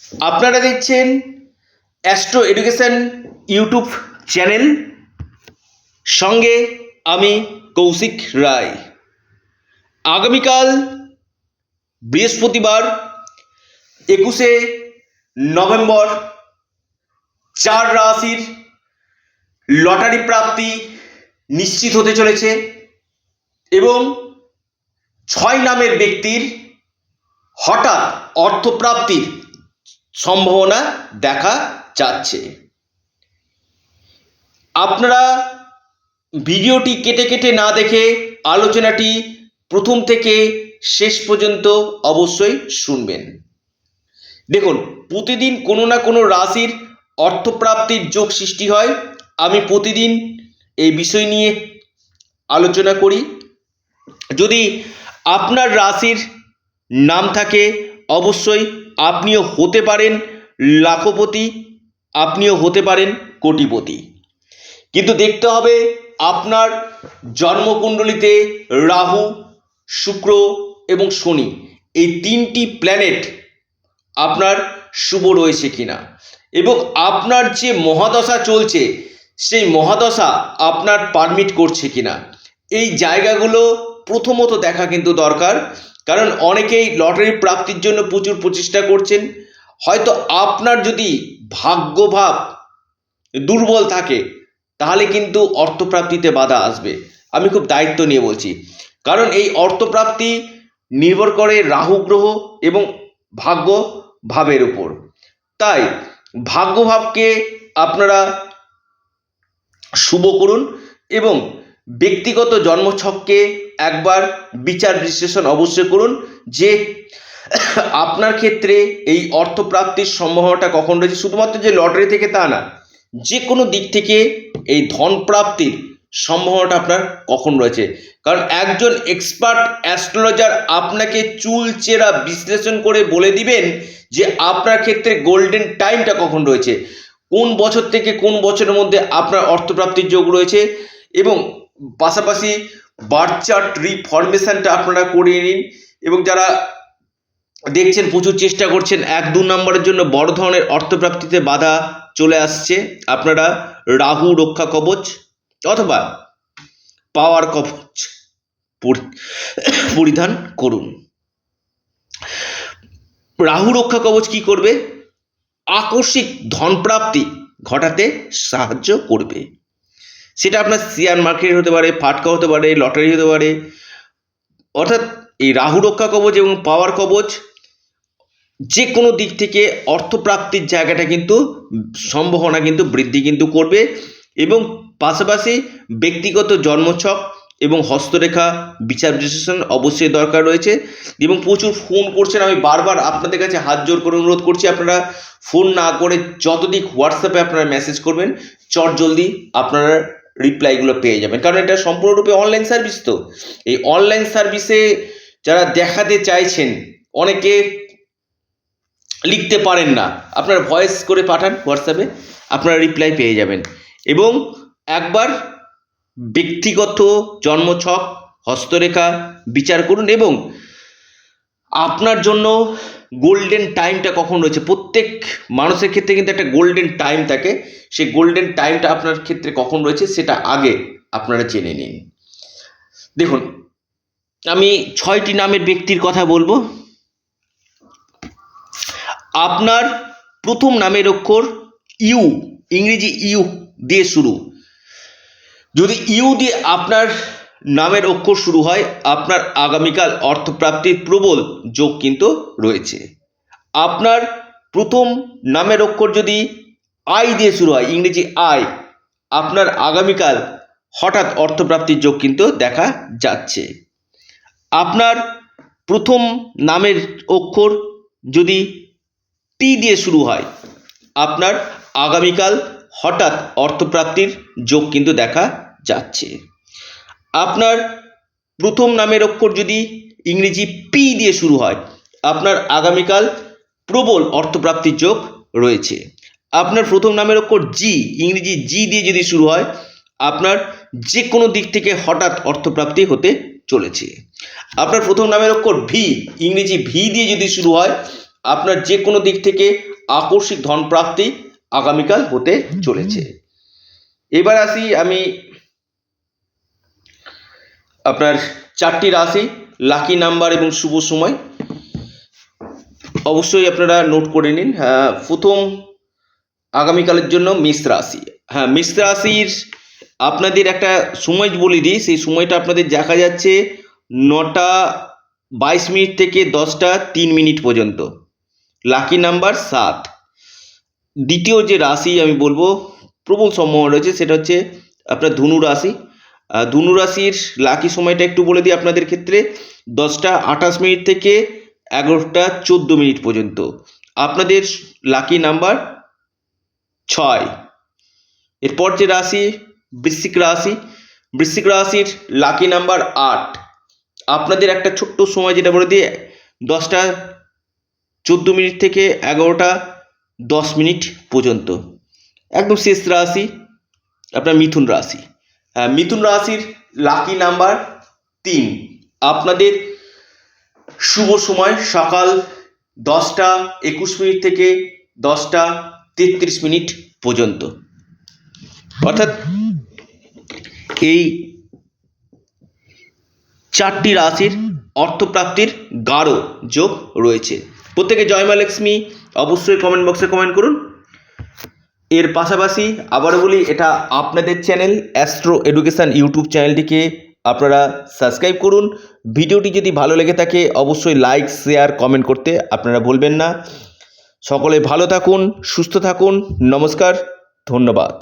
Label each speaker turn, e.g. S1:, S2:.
S1: আপনারা দেখছেন astro education YouTube channel সঙ্গে আমি কৌশিক রায়। আগামীকাল বৃহস্পতিবার একুশে নভেম্বর চার রাশির লটারি প্রাপ্তি নিশ্চিত হতে চলেছে এবং ছয় নামের ব্যক্তির হঠাৎ অর্থপ্রাপ্তির সম্ভাবনা দেখা যাচ্ছে। আপনারা ভিডিওটি কেটে কেটে না দেখে আলোচনাটি প্রথম থেকে শেষ পর্যন্ত অবশ্যই শুনবেন। দেখুন, প্রতিদিন কোনো না কোনো রাশির অর্থপ্রাপ্তির যোগ সৃষ্টি হয়। আমি প্রতিদিন এই বিষয় নিয়ে আলোচনা করি। যদি আপনার রাশির নাম থাকে, অবশ্যই আপনিও হতে পারেন লাখপতি, আপনিও হতে পারেন কোটিপতি। কিন্তু দেখতে হবে আপনার জন্মকুণ্ডলিতে রাহু, শুক্র এবং শনি, এই তিনটি প্ল্যানেট আপনার শুভ রয়েছে কিনা? এবং আপনার যে মহাদশা চলছে, সেই মহাদশা আপনার পারমিট করছে কিনা? এই জায়গাগুলো প্রথমত দেখা কিন্তু দরকার। কারণ অনেকেই লটারি প্রাপ্তির জন্য প্রচুর প্রচেষ্টা করছেন। হয়তো আপনার যদি ভাগ্যভাব দুর্বল থাকে, তাহলে কিন্তু অর্থপ্রাপ্তিতে বাধা আসবে। আমি খুব দায়িত্ব নিয়ে বলছি। কারণ এই অর্থপ্রাপ্তি নির্ভর করে রাহু গ্রহ এবং ভাগ্য ভাবের উপর। তাই ভাগ্যভাবকে আপনারা শুভ করুন এবং ব্যক্তিগত জন্মছককে একবার বিচার বিশ্লেষণ অবশ্যই করুন যে আপনার ক্ষেত্রে এই অর্থপ্রাপ্তির সম্ভাবনাটা কখন রয়েছে। শুধুমাত্র যে লটারি থেকে তা না, যে কোনো দিক থেকে এই ধন প্রাপ্তির সম্ভাবনাটা আপনার কখন রয়েছে। কারণ একজন এক্সপার্ট অ্যাস্ট্রোলজার আপনাকে চুল চেরা বিশ্লেষণ করে বলে দিবেন যে আপনার ক্ষেত্রে গোল্ডেন টাইমটা কখন রয়েছে। কোন বছর থেকে কোন বছরের মধ্যে আপনার অর্থপ্রাপ্তির যোগ রয়েছে এবং পাশাপাশি বার্থ চার্ট রিফরমেশনটা আপনারা করিয়ে নিন এবং যারা দেখছেন প্রচুর চেষ্টা করছেন, এক দু নম্বরের জন্য বড় ধরনের অর্থপ্রাপ্তিতে বাধা চলে আসছে। আপনারা রাহু রক্ষা কবচ অথবা পাওয়ার কবচ পরিধান করুন। রাহু রক্ষা কবচ কি করবে? আকস্মিক ধনপ্রাপ্তি ঘটাতে সাহায্য করবে। সেটা আপনার শেয়ার মার্কেট হতে পারে, ফাটকা হতে পারে, লটারি হতে পারে। অর্থাৎ এই রাহু রক্ষা কবচ এবং পাওয়ার কবচ যে কোনো দিক থেকে অর্থপ্রাপ্তির জায়গাটা কিন্তু, সম্ভাবনা কিন্তু বৃদ্ধি কিন্তু করবে এবং পাশাপাশি ব্যক্তিগত জন্মছক এবং হস্তরেখা বিচার বিশ্লেষণ অবশ্যই দরকার রয়েছে এবং প্রচুর ফোন করছেন। আমি বারবার আপনাদের কাছে হাত জোর করে অনুরোধ করছি, আপনারা ফোন না করে যতদিক হোয়াটসঅ্যাপে আপনারা মেসেজ করবেন চট জলদি আপনারা রিপ্লাইগুলো পেয়ে যাবেন। কারণ এটা সম্পূর্ণরূপে অনলাইন সার্ভিস তো। এই অনলাইন সার্ভিসে যারা দেখাতে চাইছেন, অনেকে লিখতে পারেন না। আপনার ভয়েস করে পাঠান হোয়াটসঅ্যাপে আপনারা রিপ্লাই পেয়ে যাবেন। এবং একবার ব্যক্তিগত জন্মছক, হস্তরেখা বিচার করুন এবং আপনার জন্য গোল্ডেন টাইমটা কখন রয়েছে? প্রত্যেক মানুষের ক্ষেত্রে কিন্তু একটা গোল্ডেন টাইম থাকে। সেই গোল্ডেন টাইমটা আপনার ক্ষেত্রে কখন রয়েছে সেটা আগে আপনারা জেনে নিন। দেখুন, আমি ছয়টি নামের ব্যক্তির কথা বলব। আপনার প্রথম নামের অক্ষর ইউ, ইংরেজি ইউ দিয়ে শুরু। যদি ইউ দিয়ে আপনার নামের অক্ষর শুরু হয়, আপনার আগামীকাল অর্থপ্রাপ্তির প্রবল যোগ কিন্তু রয়েছে। আপনার প্রথম নামের অক্ষর যদি আই দিয়ে শুরু হয়, ইংরেজি আই আপনার আগামীকাল হঠাৎ অর্থপ্রাপ্তির যোগ কিন্তু দেখা যাচ্ছে। আপনার প্রথম নামের অক্ষর যদি টি দিয়ে শুরু হয়, আপনার আগামীকাল হঠাৎ অর্থপ্রাপ্তির যোগ কিন্তু দেখা যাচ্ছে। আপনার প্রথম নামের অক্ষর যদি ইংরেজি পি দিয়ে শুরু হয়, আপনার আগামীকাল প্রবল অর্থপ্রাপ্তির যোগ রয়েছে। আপনার প্রথম নামের অক্ষর জি ইংরেজি জি দিয়ে যদি শুরু হয়, আপনার যে কোনো দিক থেকে হঠাৎ অর্থপ্রাপ্তি হতে চলেছে। আপনার প্রথম নামের অক্ষর ভি ইংরেজি ভি দিয়ে যদি শুরু হয়, আপনার যে কোনো দিক থেকে আকস্মিক ধন প্রাপ্তি আগামীকাল হতে চলেছে। এবার আসি আমি আপনার চারটি রাশি লাকি নাম্বার এবং শুভ সময়। অবশ্যই আপনারা নোট করে নিন প্রথম আগামীকালের জন্য মেষ রাশি। হ্যাঁ মেষ রাশির আপনাদের একটা সময় বলে দিই, সেই সময়টা আপনাদের দেখা যাচ্ছে নটা বাইশ মিনিট থেকে দশটা তিন মিনিট পর্যন্ত। লাকি নাম্বার সাত। দ্বিতীয় যে রাশি আমি বলব, প্রবল সম্ভাবনা রয়েছে, সেটা হচ্ছে আপনার ধনু রাশি। ধনু রাশির লাকি সময়টা একটু বলে দিই আপনাদের ক্ষেত্রে। দশটা আঠাশ মিনিট থেকে এগারোটা চোদ্দ মিনিট পর্যন্ত। আপনাদের লাকি নাম্বার ছয়। এরপর যে রাশি, বৃশ্চিক রাশি, বৃশ্চিক রাশির লাকি নাম্বার আট। আপনাদের একটা ছোট্ট সময় যেটা বলে দিয়ে দশটা চোদ্দ মিনিট থেকে এগারোটা দশ মিনিট পর্যন্ত। একদম শেষ রাশি, আপনার মিথুন রাশি। মিথুন রাশির লাকি নাম্বার তিন। আপনাদের শুভ সময়, সকাল দশটা একুশ মিনিট থেকে দশটা তেত্রিশ মিনিট পর্যন্ত। অর্থাৎ এই চারটি রাশির অর্থপ্রাপ্তির গাঢ় যোগ রয়েছে। প্রত্যেকে জয়মা লক্ষ্মী, অবশ্যই কমেন্ট বক্সে কমেন্ট করুন। এর পাশাপাশি আবারও বলি, এটা আপনাদের চ্যানেল অ্যাস্ট্রো এডুকেশান ইউটিউব চ্যানেলটিকে আপনারা সাবস্ক্রাইব করুন। ভিডিওটি যদি ভালো লেগে থাকে, অবশ্যই লাইক শেয়ার কমেন্ট করতে আপনারা ভুলবেন না। সকলে ভালো থাকুন, সুস্থ থাকুন। নমস্কার, ধন্যবাদ।